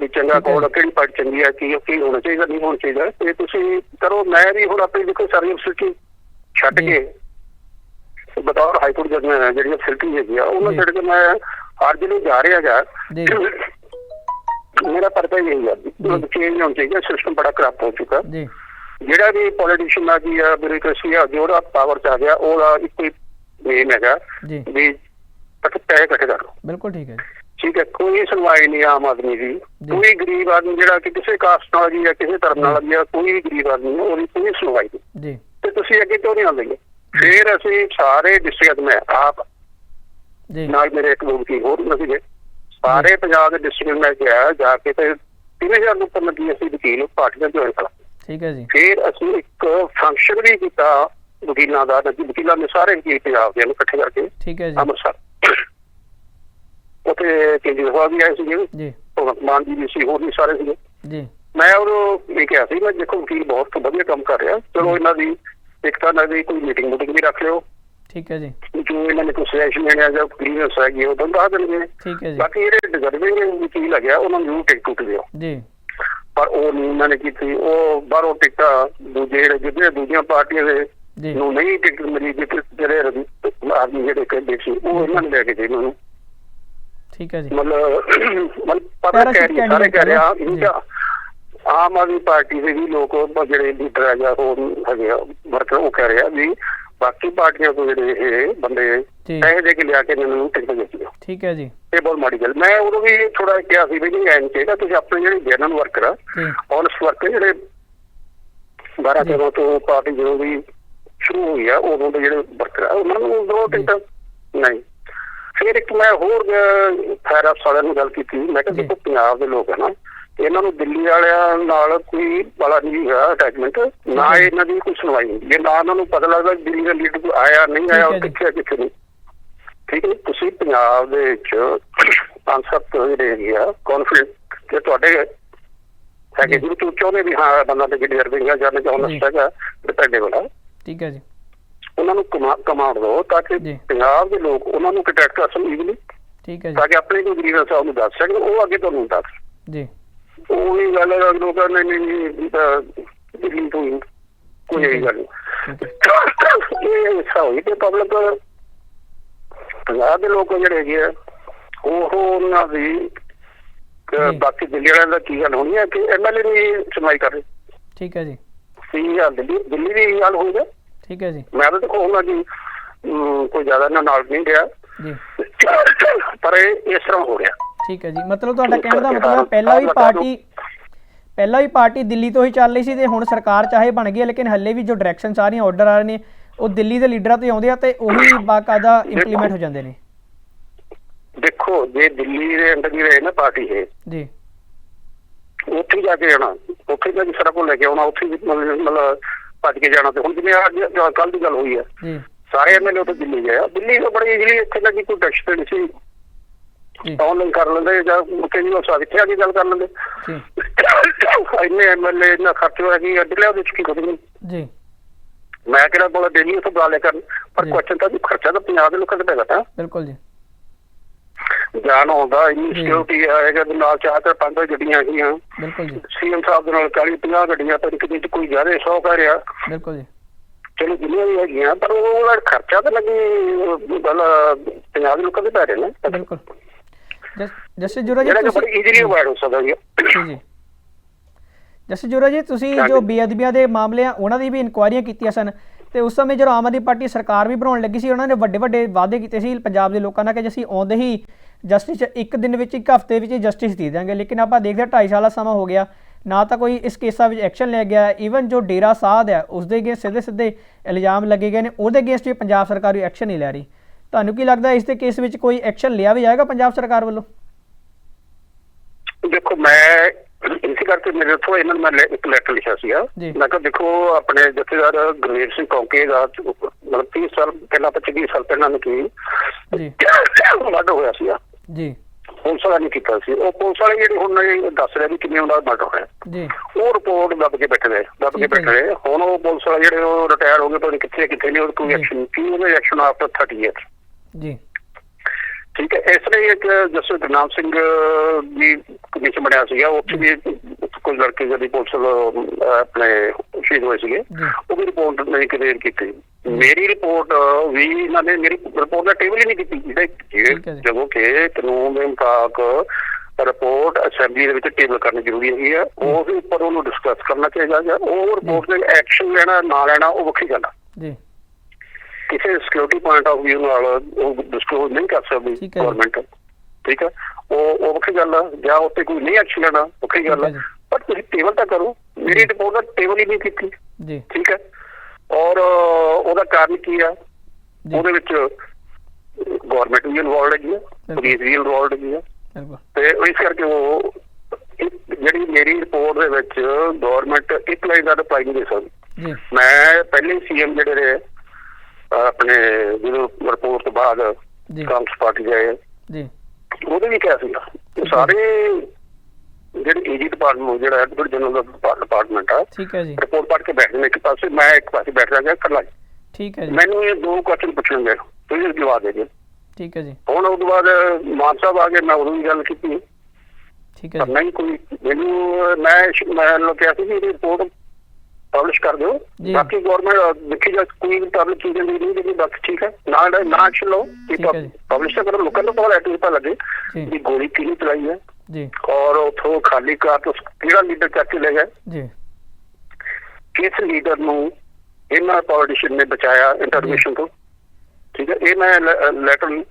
ਵੀ ਚੰਗਾ ਕੋਲ ਕਿਹੜੀ ਪਾਰਟੀ ਚੰਗੀ ਹੈ ਕੀ ਕੀ ਹੋਣਾ ਚਾਹੀਦਾ ਨਹੀਂ ਹੋਣਾ ਚਾਹੀਦਾ ਤੇ ਤੁਸੀਂ ਕਰੋ ਮੈਂ ਵੀ ਹੁਣ ਆਪਣੀ ਦੇਖੋ ਸਾਰੀ ਫੈਸਿਲਿਟੀ ਛੱਡ। ਕੇ ਬਤੌਰ ਹਾਈ ਕੋਰਟ ਜੱਜ ਮੈਂ ਜਿਹੜੀ ਫੈਸਿਲਿਟੀ ਹੈਗੀ ਆ ਉਹਨਾਂ। ਛੱਡ ਕੇ ਮੈਂ ਹਰ ਜਿਹੜੇ ਜਾ ਰਿਹਾ ਜੀ। ਮੇਰਾ ਪਰਪਾ ਇਹ ਹੈ ਜੀ। ਚੇਂਜ ਹੋਣਾ ਚਾਹੀਦਾ ਸਿਸਟਮ ਬੜਾ ਖਰਾਬ ਹੋ ਚੁੱਕਾ। ਜੀ। ਜਿਹੜਾ ਵੀ ਪੋਲੀਟੀਸ਼ੀਅਨ ਆ ਗਈ ਆ ਬਿਊਰੋਕ੍ਰੇਸੀ ਆ ਜਿਹੜਾ ਪਾਵਰ ਚ ਆ ਗਿਆ ਉਹਦਾ ਇੱਕੋ ਹੀ ਮੇਨ ਹੈਗਾ ਜੀ। ਵੀ ਤੱਕ ਪੈਸੇ ਇਕੱਠੇ ਕਰ ਲਓ। ਬਿਲਕੁਲ ਠੀਕ ਹੈ ਜੀ। ਠੀਕ ਹੈ ਕੋਈ ਸੁਣਵਾਈ ਨਹੀਂ ਆਮ ਆਦਮੀ ਦੀ। ਕੋਈ ਗਰੀਬ ਆਦਮੀ ਜਿਹੜਾ ਕਿ ਕਿਸੇ ਕਾਸਟ ਨਾਲ ਜੀ ਜਾਂ ਕਿਸੇ ਧਰਮ ਨਾਲ ਜੀ। ਜਾਂ ਕੋਈ ਵੀ ਗਰੀਬ ਆਦਮੀ ਉਹਦੀ ਕੋਈ ਸੁਣਵਾਈ ਨਹੀਂ। ਜੀ। ਤੇ ਤੁਸੀਂ ਅੱਗੇ ਕਿਉਂ ਨਹੀਂ ਆਉਂਦੇ ਫਿਰ ਅਸੀਂ ਸਾਰੇ ਡਿਸਟ੍ਰਿਕਟ ਮੈਂ ਆਪ ਜੀ। ਨਾਲ ਮੇਰੇ ਇੱਕ ਦੋ ਵਕੀਲ ਹੋਰ ਹੁੰਦੇ ਸੀਗੇ। ਸਾਰੇ ਪੰਜਾਬ ਦੇ ਡਿਸਟ੍ਰਿਕਟ ਮੈਂ ਗਿਆ ਜਾ ਕੇ ਤੇ 3000 ਤੋਂ ਉੱਪਰ ਲੱਗੀ ਅਸੀਂ ਵਕੀਲ ਪਾਰਟੀਆਂ ਜੁਆਇਨ ਕਰਾ ਠੀਕ ਹੈ ਜੀ। ਫਿਰ ਅਸੀਂ ਇੱਕ ਫੰਕਸ਼ਨ ਵੀ ਕੀਤਾ ਵਕੀਲਾਂ ਦਾ ਨਦੀ ਵਕੀਲਾਂ ਨੇ ਸਾਰੇ ਵਕੀਲ ਪੰਜਾਬ ਦੇ ਨੂੰ ਇਕੱਠੇ ਕਰਕੇ ਠੀਕ ਹੈ ਜੀ। ਅੰਮ੍ਰਿਤਸਰ। ਉੱਥੇ ਕੇਜਰੀਵਾਲ ਵੀ ਆਏ ਸੀਗੇ। ਜੀ। ਭਗਵੰਤ ਮਾਨ ਜੀ ਵੀ ਸੀ ਹੋਰ ਵੀ ਸਾਰੇ ਸੀਗੇ। ਜੀ। ਮੈਂ ਉਹਨੂੰ ਇਹ ਕਿਹਾ ਸੀ ਮੈਂ ਦੇਖੋ ਵਕੀਲ ਬਹੁਤ ਵਧੀਆ ਕੰਮ ਕਰ ਰਿਹਾ ਚਲੋ ਇਹਨਾਂ ਦੀ ਇੱਕ ਤਾਂ ਇਹਨਾਂ ਦੀ ਕੋਈ ਮੀਟਿੰਗ ਮੀਟਿੰਗ ਵੀ ਰੱਖ ਲਿਓ ਠੀਕ ਹੈ ਜੀ। ਜੋ ਇਹਨਾਂ ਨੇ ਕੋਈ ਸੁਜੈਸ਼ਨ ਦੇਣਾ ਜਾਂ ਕਲੀਅਰੈਂਸ ਹੈਗੀ ਉਹ ਤੁਹਾਨੂੰ ਦੱਸ ਦੇਣਗੇ ਠੀਕ ਹੈ ਜੀ। ਬਾਕੀ ਜਿਹੜੇ ਡਿਜ਼ਰਵਿੰਗ ਵਕੀਲ ਹੈਗਾ ਉਹਨਾਂ ਨੂੰ ਟਿਕਟ ਟੁੱਟ ਦਿਓ ਜੀ। ਪਰ ਉਹ ਨਹੀਂ ਇਹਨਾਂ ਨੇ ਕੀਤੀ ਉਹ ਬਾਹਰੋਂ ਟਿਕਟਾਂ ਦੂਜੇ ਜਿਹੜੇ ਜਿਹੜੇ ਦੂਜੀਆਂ ਪਾਰਟੀਆਂ ਦੇ ਨੂੰ ਨਹੀਂ ਟਿਕਟ ਮਿਲੀ ਜਿਹੜੇ ਆਦਮੀ ਜਿਹੜੇ ਕਹਿੰਦੇ ਸੀ ਉਹ ਇਹਨਾਂ ਨੇ ਲੈ ਕੇ ਦੇ ਮੈਨੂੰ ਠੀਕ ਹੈ ਜੀ। ਮਤਲਬ Parachute ਕਹਿ ਸਾਰੇ ਕਹਿ ਰਿਹਾ। ਇਨਕਾ ਆਮ ਆਦਮੀ ਪਾਰਟੀ ਦੇ ਵੀ ਲੋਕ ਉਹ ਜਿਹੜੇ ਲੀਡਰ ਆ ਜਾਂ ਹੋਰ ਹੈਗੇ ਆ ਵਰਕਰ ਉਹ ਕਹਿ ਰਿਹਾ ਵੀ ਬਾਕੀ ਪਾਰਟੀਆਂ ਤੋਂ ਜਿਹੜੇ ਇਹ ਬੰਦੇ। ਪੈਸੇ ਦੇ ਕੇ ਲਿਆ ਕੇ ਇਹਨਾਂ ਨੂੰ ਟਿਕਟ ਦੇ ਦਿਓ ਠੀਕ ਹੈ ਜੀ ਇਹ ਬਹੁਤ ਮਾੜੀ ਗੱਲ ਮੈਂ ਉਦੋਂ ਵੀ ਥੋੜਾ ਕਿਹਾ ਸੀ ਵੀ ਨਹੀਂ ਐਨ ਚਾਹੀਦਾ ਤੁਸੀਂ ਆਪਣੇ ਜਿਹੜੇ ਜਨਰਲ ਵਰਕਰ ਆ ਜੀ ਔਨਸ ਵਰਕਰ ਜਿਹੜੇ 12 ਜੀ।13 ਤੋਂ ਪਾਰਟੀ ਜਦੋਂ ਵੀ ਸ਼ੁਰੂ ਹੋਈ ਆ ਉਦੋਂ ਦੇ ਜਿਹੜੇ ਵਰਕਰ ਆ ਉਹਨਾਂ ਨੂੰ ਦੋ। ਟਿਕਟ ਨਹੀਂ ਫਿਰ ਇੱਕ ਮੈਂ ਹੋਰ ਅਫਸਰ ਵਾਲਿਆਂ ਨੂੰ ਗੱਲ ਕੀਤੀ ਮੈਂ ਕਿਹਾ। ਦੇਖੋ ਪੰਜਾਬ ਦੇ ਲੋਕ ਆ ਨਾ ਇਹਨਾਂ ਨੂੰ ਦਿੱਲੀ ਵਾਲਿਆਂ ਨਾਲ ਕੋਈ ਬੜਾ ਨਹੀਂ ਹੈ ਅਟੈਚਮੈਂਟ ਨਾ ਹੈ। ਇਹਨਾਂ ਦੀ ਕੋਈ ਸੁਣਵਾਈ ਹੁੰਦੀ ਜੇ ਨਾ ਉਹਨਾਂ ਨੂੰ ਪਤਾ ਲੱਗਦਾ ਦਿੱਲੀ ਦਾ ਲੀਡਰ ਕੋਈ ਆਇਆ ਨਹੀਂ ਆਇਆ ਉਹ ਹੈ। ਕਿੱਥੇ ਆ, ਕਿੱਥੇ ਨਹੀਂ ਠੀਕ ਹੈ? ਤੁਸੀਂ ਪੰਜਾਬ ਦੇ ਵਿੱਚ ਪੰਜ ਸੱਤ ਜਿਹੜੇ ਹੈਗੇ ਆ ਕੌਨਫੀਡੈਂਟ ਕਿ ਤੁਹਾਡੇ ਹੈਗੇ ਜੀ। ਜਿਹਨੂੰ ਤੂੰ ਚਾਹੁੰਦੇ ਵੀ ਹਾਂ ਬੰਦਾ ਤੇ ਜਿਹੜੀ ਅਰਬਿੰਗਾ ਜਾਣੇ ਜੀ। ਚਾਹੁੰਦਾ ਹੈਗਾ ਡਿਪੈਂਡੇਬਲ ਆ ਠੀਕ ਹੈ ਜੀ ਉਹਨਾਂ ਨੂੰ ਕਮਾਂਡ ਦਿਓ ਤਾਂ ਕਿ। ਪੰਜਾਬ ਦੇ ਲੋਕ ਉਹਨਾਂ ਨੂੰ ਕੰਟੈਕਟ ਕਰ ਸਕਣ ਈਜ਼ੀਲੀ ਠੀਕ ਹੈ ਜੀ ਤਾਂ ਕਿ ਆਪਣੇ ਕੋਈ ਗਰੀਬ ਸਾਹਿਬ ਨੂੰ ਦੱਸ ਸਕਣ ਉਹ ਅੱਗੇ ਤੁਹਾਨੂੰ ਦੱਸ ਜੀ ਉਹ ਗੱਲ ਹੈ ਲੋਕਾਂ ਨੇ ਨਹੀਂ ਨਹੀਂ ਇਹ ਤਾਂ ਦਿੱਲੀ ਤੋਂ ਹੀ। ਕੋਈ ਗੱਲ ਹੈ। ਇਹ ਤੇ ਪਬਲਿਕ ਪੰਜਾਬ ਦੇ ਲੋਕ ਜਿਹੜੇ ਹੈਗੇ ਆ ਉਹ ਉਹਨਾਂ ਦੀ ਜੀ। ਬਾਕੀ ਦਿੱਲੀ ਵਾਲਿਆਂ ਦਾ ਕੀ ਗੱਲ ਹੋਣੀ ਹੈ ਕਿ ਐਮਐਲਏ ਨਹੀਂ ਸੁਣਵਾਈ ਕਰ ਰਹੇ। ਠੀਕ ਹੈ ਜੀ। ਸੀ ਗੱਲ ਦਿੱਲੀ ਦਿੱਲੀ ਦੀ ਇਹ ਗੱਲ ਹੋਊਗਾ ਠੀਕ ਹੈ ਜੀ। ਮੈਂ ਤਾਂ ਦੀ ਅਮ, ਕੋਈ ਜ਼ਿਆਦਾ ਨਾਲ ਨਹੀਂ ਗਿਆ ਜੀ। ਪਰ ਇਹ ਇਸ ਤਰ੍ਹਾਂ ਹੋ ਰਿਹਾ। ਠੀਕ ਹੈ ਜੀ। ਮਤਲਬ ਤੁਹਾਡਾ ਕਹਿਣ ਦਾ ਮਤਲਬ ਹੈ ਪਹਿਲਾਂ ਵੀ ਪਾਰਟੀ ਪਹਿਲਾਂ ਵੀ ਪਾਰਟੀ ਦਿੱਲੀ ਤੋਂ ਹੀ ਚੱਲ ਰਹੀ ਸੀ ਤੇ ਹੁਣ ਸਰਕਾਰ ਚਾਹੇ ਬਣ ਗਈ ਹੈ ਲੇਕਿਨ ਹੱਲੇ ਵੀ ਜੋ ਡਾਇਰੈਕਸ਼ਨਸ ਆ ਰਹੀਆਂ ਆਰਡਰ ਆ ਰਹੇ ਨੇ ਉਹ ਦਿੱਲੀ ਦੇ ਲੀਡਰਾਂ ਤੋਂ ਆਉਂਦੇ ਆ ਤੇ ਉਹੀ ਬਾਕਾਇਦਾ ਇੰਪਲੀਮੈਂਟ ਹੋ ਜਾਂਦੇ ਨੇ। ਦੇਖੋ ਜੇ ਦਿੱਲੀ ਦੇ ਅੰਦਰ ਹੀ ਰਹੇ ਨਾ ਪਾਰਟੀ ਹੈ ਜੀ। ਉੱਥੇ ਜਾ ਕੇ ਜਾਣਾ ਉੱਥੇ ਜਾ ਕੇ ਸਾਰਾ ਕੁਝ ਲੈ ਕੇ ਆਉਣਾ ਉੱਥੇ ਮਤਲਬ ਭੱਜ ਕੇ ਜਾਣਾ ਤੇ ਹੁਣ ਜਿਵੇਂ ਅੱਜ ਕੱਲ ਦੀ ਗੱਲ ਹੋਈ ਹੈ ਜੀ। ਸਾਰੇ ਐਮਐਲਏ ਉੱਥੇ ਦਿੱਲੀ ਗਏ ਆ। ਦਿੱਲੀ ਤੋਂ ਬੜੀ ਇਜ਼ੀਲੀ ਇੱਥੇ ਲੱਗੀ ਕੋਈ ਟੈਕਸ ਨਹੀਂ ਸੀ। ਆਨਲਾਈਨ ਕਰ ਲੈਂਦੇ ਜਾਂ ਜੀ ਉਹ ਸਾਰੇ ਇੱਥੇ ਆ ਕੇ ਗੱਲ ਕਰ ਲੈਂਦੇ। ਜੀ। ਇੰਨੇ ਐਮਐਲਏ ਇੰਨਾ ਖਰਚ ਹੋਇਆ ਕਿ ਅੱਡ ਲਿਆ ਉਹਦੇ ਚ ਕੀ ਨਹੀਂ। ਜੀ। ਮੈਂ ਕਿਹੜਾ ਬੋਲਾ ਦਿੱਲੀ ਉੱਥੇ ਲਿਆ ਕਰਨ। ਪਰ ਜੀ। ਕੁਐਸਚਨ ਤਾਂ ਜੀ ਖਰਚਾ ਤਾਂ ਪੰਜਾਬ ਦੇ ਲੋਕਾਂ ਤੇ ਪੈਗਾ ਤਾਂ। ਬਿਲਕੁਲ ਜੀ। ਜਾਨ ਆਉਂਦਾ ਇੰਨੀ ਜੀ। ਸਿਕਿਉਰਿਟੀ ਆਏਗਾ ਤੇ ਨਾਲ ਚਾਰ ਤੇ ਪੰਜ ਗੱਡੀਆਂ ਹੈਗੀਆਂ। ਬਿਲਕੁਲ ਜੀ। ਸੀਐਮ ਸਾਹਿਬ ਦੇ ਨਾਲ 40 50 ਗੱਡੀਆਂ ਪਰ ਕਿਤੇ ਚ ਕੋਈ ਜ਼ਿਆਦਾ 100 ਕਰ ਰਿਹਾ। ਬਿਲਕੁਲ ਜੀ। ਚਲੋ ਜਿੰਨੀਆਂ ਵੀ ਹੈਗੀਆਂ ਪਰ ਉਹ ਖਰਚਾ ਤਾਂ ਲੱਗੀ ਗੱਲ ਪੰਜਾਬ ਦੇ ਲੋਕਾਂ ਦੇ ਪੈ ਰਹੇ ਨੇ। ਬਿਲਕੁਲ। ਜਸਟਿਸ ਜੁਰਾ ਜੀ ਜਿਹੜਾ ਬੜੀ ਈਜ਼ੀਲੀ ਅਵਾਇਡ ਹੋ ਸਕਦਾ ਜੀ। ਜੀ ਜਸਟਿਸ ਜੁਰਾ ਜੀ ਤੁਸੀਂ। ਜੋ ਬੇਅਦਬੀਆਂ ਦੇ ਮਾਮਲੇ ਆ ਉਹਨਾਂ ਦੀ ਵੀ ਇਨਕੁਆਇਰੀਆਂ ਕੀਤੀਆਂ ਸਨ ਤੇ ਉਸ ਸਮੇਂ ਜਦੋਂ ਆਮ ਆਦਮੀ ਪਾਰਟੀ ਸਰਕਾਰ ਵੀ ਬਣਾਉਣ ਲੱਗੀ ਸੀ ਉਹਨਾਂ ਨੇ ਵੱਡੇ ਵੱਡੇ ਵਾਅਦੇ ਕੀਤੇ ਸੀ ਪੰਜਾਬ ਦੇ ਲੋਕਾਂ ਨਾਲ ਕਿ ਅਸੀਂ ਆਉਂਦੇ ਹੀ ਜਸਟਿਸ ਇੱਕ ਦਿਨ ਵਿੱਚ ਇੱਕ ਹਫ਼ਤੇ ਵਿੱਚ ਜਸਟਿਸ ਦੇ ਦਾਂਗੇ ਲੇਕਿਨ ਆਪਾਂ ਦੇਖਦੇ ਹਾਂ 2.5 ਸਾਲਾ ਸਮਾਂ ਹੋ ਗਿਆ ਨਾ ਤਾਂ ਕੋਈ ਇਸ ਕੇਸਾਂ ਵਿੱਚ ਐਕਸ਼ਨ ਲਿਆ ਗਿਆ ਈਵਨ ਜੋ ਡੇਰਾ ਸਾਧ ਹੈ ਉਸ ਦੇ ਅਗੇਂਸਟ ਸਿੱਧੇ ਸਿੱਧੇ ਇਲਜ਼ਾਮ ਲੱਗੇ ਗਏ ਨੇ ਉਹਦੇ ਅਗੇਂਸਟ ਵੀ ਪੰਜਾਬ ਸਰਕਾਰ ਵੀ ਐਕਸ਼ਨ ਨਹੀਂ ਲੈ ਰਹੀ। ਤੁਹਾਨੂੰ ਕੀ ਲੱਗਦਾ ਇਸ ਦੇ ਕੇਸ ਵਿੱਚ ਕੋਈ ਐਕਸ਼ਨ ਲਿਆ ਵੀ ਜਾਏਗਾ ਪੰਜਾਬ ਸਰਕਾਰ ਵੱਲੋਂ? ਦੇਖੋ ਮੈਂ ਇਸੇ ਕਰਕੇ ਮੇਰੇ ਉੱਥੋਂ ਇਹਨਾਂ ਨੂੰ ਮੈਂ ਇੱਕ ਲੈਟਰ ਲਿਖਿਆ ਸੀਗਾ। ਮੈਂ ਕਿਹਾ ਦੇਖੋ ਆਪਣੇ ਜਥੇਦਾਰ ਗੁਰਮੀਤ ਸਿੰਘ ਕੌਂਕੇ ਦਾ ਮਤਲਬ 30 ਸਾਲ ਪਹਿਲਾਂ 25 ਸਾਲ ਪਹਿਲਾਂ ਨੂੰ ਕੀ ਜੀ। ਮਰਡਰ ਹੋਇਆ ਸੀਗਾ। ਜੀ। ਪੁਲਿਸ ਵਾਲਾ ਨਹੀਂ ਕੀਤਾ ਸੀ। ਉਹ ਪੁਲਿਸ ਵਾਲੇ ਜਿਹੜੇ ਹੁਣ ਦੱਸ ਰਹੇ ਵੀ ਕਿਵੇਂ ਉਹਦਾ ਮਰਡਰ ਹੋਇਆ। ਜੀ। ਉਹ ਰਿਪੋਰਟ ਦੱਬ ਕੇ ਬੈਠੇ ਰਹੇ ਦੱਬ ਕੇ ਬੈਠੇ ਰਹੇ ਹੁਣ ਉਹ ਪੁਲਿਸ ਵਾਲੇ ਜਿਹੜੇ ਉਹ ਰਿਟਾਇਰ ਹੋ ਗਏ ਪਤਾ ਨਹੀਂ ਕਿੱਥੇ ਕਿੱਥੇ ਨੇ ਉਹ ਕੋਈ। ਐਕਸ਼ਨ ਕੀ ਉਹਦੇ ਐਕਸ਼ਨ ਆਫਟਰ 30 ਇਅਰਸ ਜੀ। ਠੀਕ ਹੈ ਇਸ ਲਈ ਇੱਕ ਜਸਟਿਸ ਗੁਰਨਾਮ ਸਿੰਘ ਦੀ ਕਮਿਸ਼ਨ ਬਣਿਆ ਸੀਗਾ ਉੱਥੇ ਵੀ ਕੁਝ ਲੜਕੇ ਜਿਹੜੀ ਪੁਲਿਸ ਆਪਣੇ ਸ਼ਹੀਦ ਹੋਏ ਸੀਗੇ ਜੀ। ਉਹ ਵੀ ਰਿਪੋਰਟ ਨਹੀਂ ਕਲੀਅਰ ਕੀਤੀ। ਮੇਰੀ ਰਿਪੋਰਟ ਵੀ ਇਹਨਾਂ ਨੇ ਮੇਰੀ ਰਿਪੋਰਟ ਦਾ ਟੇਬਲ ਹੀ ਨਹੀਂ ਕੀਤੀ। ਜੀ। ਜਦੋਂ ਕਿ ਕਾਨੂੰਨ ਦੇ ਮੁਤਾਬਕ ਰਿਪੋਰਟ ਅਸੈਂਬਲੀ ਦੇ ਵਿੱਚ ਟੇਬਲ ਕਰਨੀ ਜ਼ਰੂਰੀ ਹੈਗੀ ਆ ਉਸ ਦੇ ਉੱਪਰ ਉਹਨੂੰ ਡਿਸਕਸ ਕਰਨਾ ਚਾਹੀਦਾ ਹੈ ਉਹ ਰਿਪੋਰਟ ਦੇ ਐਕਸ਼ਨ ਲੈਣਾ ਨਾ ਲੈਣਾ ਉਹ ਵੱਖਰੀ ਗੱਲ ਆ। ਜੀ। ਕਿਸੇ ਸਿਕਿਉਰਿਟੀ ਪੁਆਇੰਟ ਆਫ View ਨਾਲ ਉਹ ਡਿਸਕਲੋਜ਼ ਨਹੀਂ ਕਰ ਸਕਦੀ। ਗਵਰਨਮੈਂਟ ਠੀਕ ਹੈ? ਉਹ ਉਹ ਵੱਖਰੀ ਗੱਲ ਆ। ਜਾਂ ਉੱਤੇ ਕੋਈ ਨਹੀਂ ਐਕਸ਼ਨ ਲੈਣਾ ਵੱਖਰੀ ਗੱਲ ਆ। ਪਰ ਤੁਸੀਂ ਟੇਬਲ ਤਾਂ ਕਰੋ। ਮੇਰੀ ਰਿਪੋਰਟ ਦਾ ਟੇਬਲ ਹੀ ਨਹੀਂ ਕੀਤੀ। ਜੀ। ਠੀਕ ਹੈ? ਔਰ ਉਹਦਾ ਕਾਰਨ ਕੀ ਆ? ਉਹਦੇ ਵਿੱਚ ਗਵਰਨਮੈਂਟ ਵੀ ਇਨਵੋਲਡ ਹੈਗੀ ਆ। ਪੁਲਿਸ ਵੀ ਇਨਵੋਲਡ ਹੈਗੀ ਆ। ਤੇ ਇਸ ਕਰਕੇ ਉਹ ਜਿਹੜੀ ਮੇਰੀ ਰਿਪੋਰਟ ਦੇ ਵਿੱਚ ਗਵਰਨਮੈਂਟ ਇੱਕ ਲਾਈਨ ਦਾ ਰਿਪਲਾਈ ਨਹੀਂ ਦੇ ਸਕਦੀ। ਮੈਂ ਪਹਿਲੇ ਸੀਐਮ ਜਿਹੜੇ ਰਹੇ ਆਪਣੇ ਜਦੋਂ ਰਿਪੋਰਟ ਤੋਂ ਬਾਅਦ ਜੀ। ਕਾਂਗਰਸ ਪਾਰਟੀ ਦੇ ਜੀ। ਉਹਦੇ ਵੀ ਕਿਹਾ ਸੀਗਾ। ਸਾਰੇ ਜਿਹੜੇ ਏਜੀ ਡਿਪਾਰਟਮੈਂਟ ਜਿਹੜਾ ਐਡਵੋਕੇਟ ਜਨਰਲ ਦਾ ਡਿਪਾਰਟਮੈਂਟ ਆ ਠੀਕ ਹੈ ਜੀ। ਰਿਪੋਰਟ ਪੜ੍ਹ ਕੇ ਬੈਠਦੇ ਇੱਕ ਪਾਸੇ ਮੈਂ ਇੱਕ ਪਾਸੇ ਬੈਠ ਜਾਗਾ ਇਕੱਲਾ। ਠੀਕ ਹੈ ਜੀ। ਮੈਨੂੰ ਇਹ ਦੋ ਕੁਐਸਚਨ ਪੁੱਛਣਗੇ ਤੁਸੀਂ ਜਵਾਬ ਦੇ ਦਿਓ। ਠੀਕ ਹੈ ਜੀ। ਹੁਣ ਉਸ ਤੋਂ ਬਾਅਦ ਮਾਨ ਸਾਹਿਬ ਆ ਗਏ ਮੈਂ ਉਦੋਂ ਵੀ ਗੱਲ ਕੀਤੀ। ਠੀਕ ਹੈ ਜੀ। ਨਹੀਂ ਕੋਈ ਮੈਨੂੰ ਮੈਂ ਮੈਂ ਲੋਕ ਕਿਹਾ ਸੀ ਕਿ ਰਿਪੋਰਟ ਪਬਲਿਸ਼ ਕਰ ਦਿਓ। ਬਾਕੀ ਗਵਰਨਮੈਂਟ ਦੇਖੀ ਜਾ ਕੋਈ ਵੀ ਪਬਲਿਕ ਚੀਜ਼ ਨਹੀਂ ਨਹੀਂ ਦੇਖੀ ਬਾਕੀ ਠੀਕ ਹੈ। ਨਾ ਨਾ ਐਕਸ਼ਨ ਲਓ। ਕਿ। ਪਬਲਿਸ਼ ਕਰੋ। ਲੋਕਾਂ ਨੂੰ ਪਤਾ ਲੱਗੇ ਪਤਾ ਲੱਗੇ। ਕਿ ਗੋਲੀ ਕਿਹਨੇ ਚਲਾਈ ਹੈ? ਜੀ। ਔਰ ਉਥੋਂ ਖਾਲੀ ਕਾਰ ਤੋਂ ਕਿਹੜਾ ਲੀਡਰ ਚੱਕ ਕੇ ਲੈ ਗਿਆ? ਜੀ। ਕਿਸ ਲੀਡਰ ਨੂੰ ਇਹਨਾਂ ਪੋਲੀਟੀਸ਼ੀਅਨ ਨੇ ਬਚਾਇਆ ਇੰਟਰਵੈਂਸ਼ਨ ਤੋਂ? ਠੀਕ ਹੈ। ਇਹ ਮੈਂ ਲੈਟਰ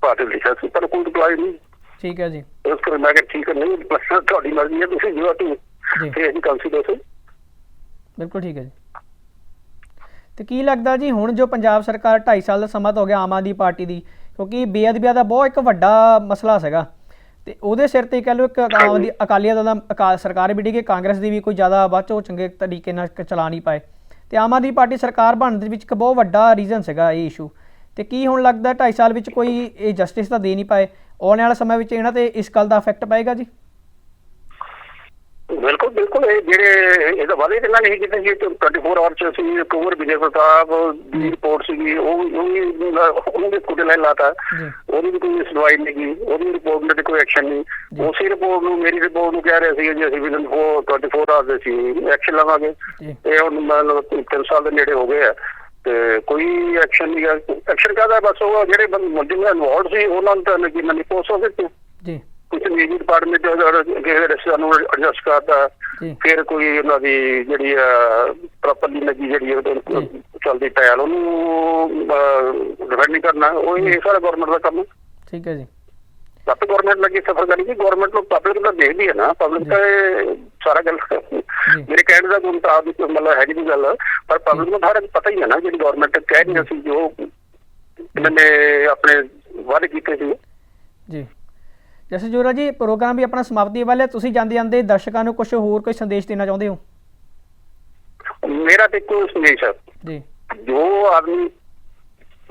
ਪਾਰਟੀ ਲਿਖਿਆ ਸੀ ਪਰ ਕੋਈ ਰਿਪਲਾਈ ਨਹੀਂ। ਠੀਕ ਹੈ ਜੀ। ਉਸ ਕਰਕੇ ਮੈਂ ਕਿਹਾ ਠੀਕ ਨਹੀਂ ਬਸ ਤੁਹਾਡੀ ਮਰਜ਼ੀ ਹੈ ਤੁਸੀਂ ਜੋ ਆਤੀ ਜੀ। ਅਸੀਂ ਕੰਸੀਡਰ ਬਿਲਕੁਲ ਠੀਕ ਹੈ ਜੀ। ਤੇ ਕੀ ਲੱਗਦਾ ਜੀ, ਹੁਣ ਜੋ ਪੰਜਾਬ ਸਰਕਾਰ 2.5 ਸਾਲ ਦਾ ਸਮਾਂ ਤਾਂ ਹੋ ਗਿਆ ਆਮ ਆਦਮੀ ਪਾਰਟੀ ਦੀ, ਕਿਉਂਕਿ ਬੇਅਦਬੀਆਂ ਦਾ ਬਹੁਤ ਇੱਕ ਵੱਡਾ ਮਸਲਾ ਸੀਗਾ। ਤੇ ਉਹਦੇ ਸਿਰ ਤੇ ਕਹਿ ਲਓ ਇੱਕ ਆਮ ਆਦਮੀ, ਅਕਾਲੀਆਂ ਦਾ ਅਕਾਲ ਸਰਕਾਰ ਵੀ ਡਿੱਗੇ, ਕਾਂਗਰਸ ਦੀ ਵੀ ਕੋਈ ਜ਼ਿਆਦਾ ਬਾਅਦ ਚੋਂ ਚੰਗੇ ਤਰੀਕੇ ਨਾਲ ਚਲਾ ਨਹੀਂ ਪਾਏ। ਤੇ ਆਮ ਆਦਮੀ ਪਾਰਟੀ ਸਰਕਾਰ ਬਣਨ ਦੇ ਵਿੱਚ ਇੱਕ ਬਹੁਤ ਵੱਡਾ ਰੀਜ਼ਨ ਸੀਗਾ ਇਹ ਇਸ਼ੂ ਤੇ ਕੀ ਹੁਣ ਲੱਗਦਾ 2.5 ਸਾਲ ਵਿੱਚ ਕੋਈ ਇਹ ਜਸਟਿਸ ਤਾਂ ਦੇ ਨਹੀਂ ਪਾਏ? ਆਉਣ ਵਾਲੇ ਸਮੇਂ ਵਿੱਚ ਇਹਨਾਂ ਤੇ ਇਸ ਗੱਲ ਦਾ ਇਫੈਕਟ ਪਏਗਾ ਜੀ? ਬਿਲਕੁਲ ਬਿਲਕੁਲ ਇਹ ਜਿਹੜੇ ਇਹਦਾ ਵਾਅਦੇ ਤੇ ਨਹੀਂ ਕੀਤਾ ਤੇ 24 ਆਵਰ ਚ ਸੀ ਕੁਮਰ ਵਿਜੇ ਪ੍ਰਤਾਪ ਦੀ ਰਿਪੋਰਟ ਸੀਗੀ ਉਹ ਉਹਨੂੰ ਵੀ ਕੁੱਟ ਲੈ ਲਾਤਾ। ਜੀ। ਉਹਦੀ ਵੀ ਕੋਈ ਸੁਣਵਾਈ ਨਹੀਂ ਉਹਦੀ ਰਿਪੋਰਟ ਤੇ ਕੋਈ ਐਕਸ਼ਨ ਜੀ। ਨਹੀਂ ਉਸੇ ਰਿਪੋਰਟ ਨੂੰ ਮੇਰੀ ਰਿਪੋਰਟ ਨੂੰ ਕਹਿ ਰਹੇ ਸੀ ਜੀ ਅਸੀਂ ਵੀ 24 ਆਵਰ ਦੇ ਸੀ ਐਕਸ਼ਨ ਲਵਾਂਗੇ। ਜੀ। ਇਹ ਹੁਣ ਮਤਲਬ 3 ਸਾਲ ਦੇ ਨੇੜੇ ਹੋ ਗਏ ਆ। ਤੇ ਕੋਈ ਐਕਸ਼ਨ ਨਹੀਂ ਐਕਸ਼ਨ ਕਾਹਦਾ? ਬਸ ਉਹ ਜਿਹੜੇ ਬੰਦੇ ਇਨਵੋਲਡ ਸੀ ਉਹਨਾਂ ਨੂੰ ਤਾਂ ਮੰਨੀ ਪੋਸਟ ਹੋ ਦਿੱਤੀ ਜੀ। ਕੁਝ ਨਿੱਜੀ ਡਿਪਾਰਟਮੈਂਟ ਕਿਸੇ ਰਸਤਾ ਨੂੰ ਐਡਜਸਟ ਕਰਤਾ ਜੀ। ਫਿਰ ਕੋਈ ਉਹਨਾਂ ਦੀ ਜਿਹੜੀ ਪ੍ਰੋਪਰਲੀ ਲੱਗੀ ਜਿਹੜੀ। ਚੱਲਦੀ ਟਾਇਲ ਉਹਨੂੰ ਡਿਫੈਂਡ ਨਹੀਂ ਕਰਨਾ। ਉਹ ਇਹ ਸਾਰਾ ਗਵਰਨਮੈਂਟ ਦਾ ਕੰਮ ਠੀਕ ਹੈ ਜੀ। ਜਦ ਗਵਰਨਮੈਂਟ ਲੱਗੀ ਸਫਰ ਕਰੀ ਗਵਰਨਮੈਂਟ ਨੂੰ ਪਬਲਿਕ ਤਾਂ ਦੇਖਦੀ ਹੈ ਨਾ ਪਬਲਿਕ ਤਾਂ ਇਹ ਸਾਰਾ ਗੱਲ ਮੇਰੇ ਕਹਿਣ ਦਾ ਕੋਈ ਮੁਤਾਬਕ ਮਤਲਬ ਹੈ ਨਹੀਂ ਗੱਲ ਪਰ ਪਬਲਿਕ ਨੂੰ ਸਾਰਾ ਪਤਾ ਹੀ ਹੈ ਨਾ ਜਿਹੜੀ ਗਵਰਨਮੈਂਟ ਕਹਿ ਰਹੀ ਸੀ ਜੋ ਇਹਨਾਂ ਨੇ ਆਪਣੇ ਵਾਅਦੇ ਕੀਤੇ ਸੀ। ਜੀ। ਜੈਸੇ ਜੋਰਾ ਜੀ ਪ੍ਰੋਗਰਾਮ ਵੀ ਆਪਣਾ ਸਮਾਪਤੀ ਵੱਲ ਹੈ। ਤੁਸੀਂ ਜਾਂਦੇ ਜਾਂਦੇ ਦਰਸ਼ਕਾਂ ਨੂੰ ਕੁਝ ਹੋਰ ਕੋਈ ਸੰਦੇਸ਼ ਦੇਣਾ ਚਾਹੁੰਦੇ ਹੋ? ਮੇਰਾ ਤੇ ਕੋਈ ਸੰਦੇਸ਼ ਹੈ ਜੀ। ਜੋ ਆਦਮੀ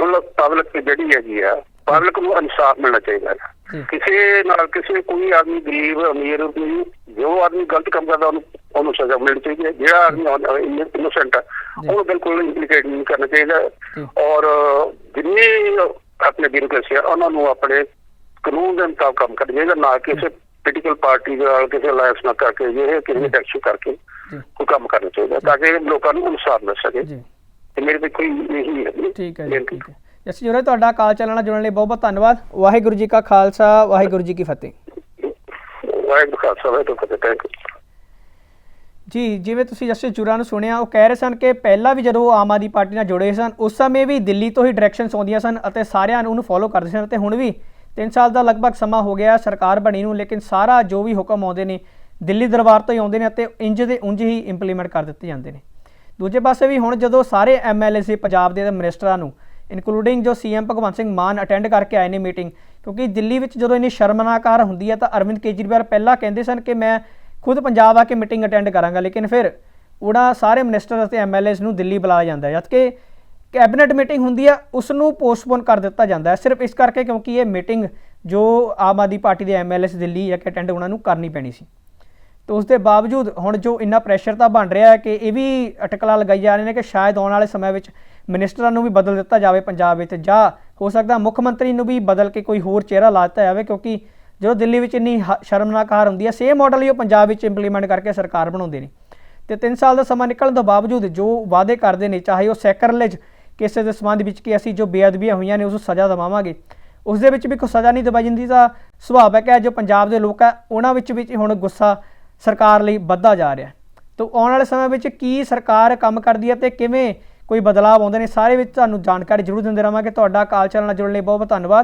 ਮਤਲਬ ਪਬਲਿਕ ਜਿਹੜੀ ਹੈਗੀ ਆ ਪਬਲਿਕ ਨੂੰ ਇਨਸਾਫ ਮਿਲਣਾ ਚਾਹੀਦਾ ਹੈ। ਕਿਸੇ ਨਾਲ ਕਿਸੇ ਕੋਈ ਆਦਮੀ ਗਰੀਬ ਅਮੀਰ ਨਹੀਂ ਜੋ ਆਦਮੀ ਗਲਤ ਕੰਮ ਕਰਦਾ ਉਹਨੂੰ ਉਹਨੂੰ ਸਜ਼ਾ ਮਿਲਣੀ ਚਾਹੀਦੀ ਹੈ। ਜਿਹੜਾ ਆਦਮੀ ਇਨੋਸੈਂਟ ਹੈ। ਉਹਨੂੰ ਬਿਲਕੁਲ ਇੰਪਲੀਕੇਟ ਨਹੀਂ ਕਰਨਾ ਚਾਹੀਦਾ। ਔਰ ਜਿੰਨੇ ਆਪਣੇ ਬਿਊਰੋਕ੍ਰੇਸੀ ਉਹਨਾਂ ਨੂੰ ਆਪਣੇ ਕਾਨੂੰਨ ਦੇ ਮੁਤਾਬਕ ਕੰਮ ਕਰਨਾ ਚਾਹੀਦਾ ਨਾ ਕਿਸੇ ਪੋਲੀਟੀਕਲ ਪਾਰਟੀ ਨਾਲ ਕਿਸੇ ਅਲਾਈਅੰਸ ਨਾਲ ਕਰਕੇ ਇਹ ਕਿਸੇ ਟੈਕਸ ਕਰਕੇ ਕੋਈ ਕੰਮ ਕਰਨਾ ਚਾਹੀਦਾ ਤਾਂ ਕਿ ਲੋਕਾਂ ਨੂੰ ਇਨਸਾਫ ਮਿਲ ਸਕੇ। ਜੀ। ਤੇ ਮੇਰੇ ਤੇ ਕੋਈ ਨਹੀਂ ਹੈ ਠੀਕ ਹੈ ਜੀ ਜੈਸੇ ਜੋਰਾ ਤੁਹਾਡਾ ਕਾਲ ਚੱਲਣਾ ਜੁੜਨ ਲਈ ਬਹੁਤ ਬਹੁਤ ਧੰਨਵਾਦ। ਵਾਹਿਗੁਰੂ ਜੀ ਕਾ ਖਾਲਸਾ ਵਾਹਿਗੁਰੂ ਜੀ ਕੀ ਫਤਿਹ। ਵਾਹਿਗੁਰੂ ਖਾਲਸਾ ਵਾਹਿਗੁਰੂ ਫਤਿਹ ਥੈਂਕ ਯੂ ਜੀ ਜਿਵੇਂ ਤੁਸੀਂ ਜਸਟਿਸ ਜੁਰਾ ਨੂੰ ਸੁਣਿਆ ਉਹ ਕਹਿ ਰਹੇ ਸਨ ਕਿ ਪਹਿਲਾਂ ਵੀ ਜਦੋਂ ਉਹ ਆਮ ਆਦਮੀ ਪਾਰਟੀ ਨਾਲ ਜੁੜੇ ਸਨ ਉਸ ਸਮੇਂ ਵੀ ਦਿੱਲੀ ਤੋਂ ਹੀ ਡਾਇਰੈਕਸ਼ਨਸ ਆਉਂਦੀਆਂ ਸਨ ਅਤੇ ਸਾਰਿਆਂ ਨੂੰ ਉਹਨੂੰ ਫੋਲੋ ਕਰਦੇ ਸਨ ਤੇ ਹੁਣ ਵੀ 3 ਸਾਲ ਦਾ ਲਗਭਗ ਸਮਾਂ ਹੋ ਗਿਆ ਸਰਕਾਰ ਬਣੀ ਨੂੰ, ਲੇਕਿਨ ਸਾਰਾ ਜੋ ਵੀ ਹੁਕਮ ਆਉਂਦੇ ਨੇ, ਦਿੱਲੀ ਦਰਬਾਰ ਤੋਂ ਹੀ ਆਉਂਦੇ ਨੇ ਅਤੇ ਇੰਜ ਦੇ ਉਂਝ ਹੀ ਇੰਪਲੀਮੈਂਟ ਕਰ ਦਿੱਤੇ ਜਾਂਦੇ ਨੇ। ਦੂਜੇ ਪਾਸੇ ਵੀ ਹੁਣ ਜਦੋਂ ਸਾਰੇ ਐਮਐਲਏ ਸੀ, ਪੰਜਾਬ ਦੇ ਮਿਨਿਸਟਰਾਂ ਨੂੰ ਇਨਕਲੂਡਿੰਗ ਜੋ ਸੀਐਮ ਭਗਵੰਤ ਸਿੰਘ ਮਾਨ ਅਟੈਂਡ ਕਰਕੇ ਆਏ ਨੇ ਮੀਟਿੰਗ ਕਿਉਂਕਿ ਦਿੱਲੀ ਵਿੱਚ ਜਦੋਂ ਇੰਨੀ ਸ਼ਰਮਨਾਕਾਰ ਹੁੰਦੀ ਹੈ ਤਾਂ ਅਰਵਿੰਦ ਕੇਜਰੀਵਾਲ ਪਹਿਲਾਂ ਕਹਿੰਦੇ ਸਨ ਕਿ ਮੈਂ ਖੁਦ ਪੰਜਾਬ ਆ ਕੇ ਮੀਟਿੰਗ ਅਟੈਂਡ ਕਰਾਂਗਾ, ਲੇਕਿਨ ਫਿਰ ਉਹਨਾਂ ਸਾਰੇ ਮਿਨਿਸਟਰ ਅਤੇ ਐਮਐਲਏਸ ਨੂੰ ਦਿੱਲੀ ਬੁਲਾਇਆ ਜਾਂਦਾ ਹੈ। ਜਦਕਿ ਕੈਬਨਿਟ ਮੀਟਿੰਗ ਹੁੰਦੀ ਆ ਉਸ ਨੂੰ ਪੋਸਟਪੋਨ ਕਰ ਦਿੱਤਾ ਜਾਂਦਾ ਹੈ। ਸਿਰਫ ਇਸ ਕਰਕੇ ਕਿਉਂਕਿ ਇਹ ਮੀਟਿੰਗ ਜੋ ਆਮ ਆਦਮੀ ਪਾਰਟੀ ਦੇ ਐਮਐਲਏਸ ਦਿੱਲੀ ਜਾ ਕੇ ਅਟੈਂਡ ਉਹਨਾਂ ਨੂੰ ਕਰਨੀ ਪੈਣੀ ਸੀ। ਤੇ ਉਸ ਦੇ ਬਾਵਜੂਦ ਹੁਣ ਜੋ ਇੰਨਾ ਪ੍ਰੈਸ਼ਰ ਤਾਂ ਬਣ ਰਿਹਾ ਹੈ ਕਿ ਇਹ ਵੀ ਅਟਕਲਾ ਲਗਾਈ ਜਾ ਰਹੇ ਨੇ ਕਿ ਸ਼ਾਇਦ ਆਉਣ ਵਾਲੇ ਸਮੇਂ ਵਿੱਚ ਮਿਨਿਸਟਰਾਂ ਨੂੰ ਵੀ ਬਦਲ ਦਿੱਤਾ ਜਾਵੇ ਪੰਜਾਬ ਵਿੱਚ ਜਾਂ ਹੋ ਸਕਦਾ ਮੁੱਖ ਮੰਤਰੀ ਨੂੰ ਵੀ ਬਦਲ ਕੇ ਕੋਈ ਹੋਰ ਚਿਹਰਾ ਲਾ ਦਿੱਤਾ ਜਾਵੇ ਕਿਉਂਕਿ ਜਦੋਂ ਦਿੱਲੀ ਵਿੱਚ ਇੰਨੀ ਹ- ਸ਼ਰਮਨਾਕ ਹਾਰ ਹੁੰਦੀ ਹੈ ਸੇਮ ਮਾਡਲ ਹੀ ਉਹ ਪੰਜਾਬ ਵਿੱਚ ਇੰਪਲੀਮੈਂਟ ਕਰਕੇ ਸਰਕਾਰ ਬਣਾਉਂਦੇ ਨੇ। ਤੇ 3 ਸਾਲ ਦਾ ਸਮਾਂ ਨਿਕਲਣ ਤੋਂ ਬਾਵਜੂਦ ਜੋ ਵਾਅਦੇ ਕਰਦੇ ਨੇ, ਚਾਹੇ ਉਹ ਸੈਕਰਲੇਜ ਕੇਸੇ ਦੇ ਸੰਬੰਧ ਵਿੱਚ ਕਿ ਅਸੀਂ ਜੋ ਬੇਅਦਬੀਆਂ ਹੋਈਆਂ ਨੇ ਉਸ ਨੂੰ ਸਜ਼ਾ ਦਿਵਾਵਾਂਗੇ। ਉਸ ਦੇ ਵਿੱਚ ਵੀ ਕੋਈ ਸਜ਼ਾ ਨਹੀਂ ਦਵਾਈ ਜਾਂਦੀ ਤਾਂ ਸੁਭਾਵਿਕ ਹੈ ਜੋ ਪੰਜਾਬ ਦੇ ਲੋਕ ਆ, ਉਹਨਾਂ ਵਿੱਚ ਵੀ ਹੁਣ ਗੁੱਸਾ ਸਰਕਾਰ ਲਈ ਵੱਧਦਾ ਜਾ ਰਿਹਾ ਹੈ। ਤੋ ਆਉਣ ਵਾਲੇ ਸਮੇਂ ਵਿੱਚ ਕੀ ਸਰਕਾਰ ਕੰਮ ਕਰਦੀ ਹੈ ਤੇ ਕਿਵੇਂ ਕੋਈ ਬਦਲਾਅ ਆਉਂਦੇ ਨੇ, ਸਾਰੇ ਵਿੱਚ ਤੁਹਾਨੂੰ ਜਾਣਕਾਰੀ ਜ਼ਰੂਰ ਦਿੰਦੇ ਰਹਾਂਗੇ। ਤੁਹਾਡਾ ਕਾਲ ਚੈਨਲ ਨਾਲ ਜੁੜਨ ਲਈ ਬਹੁਤ ਬਹੁਤ ਧੰਨਵਾਦ।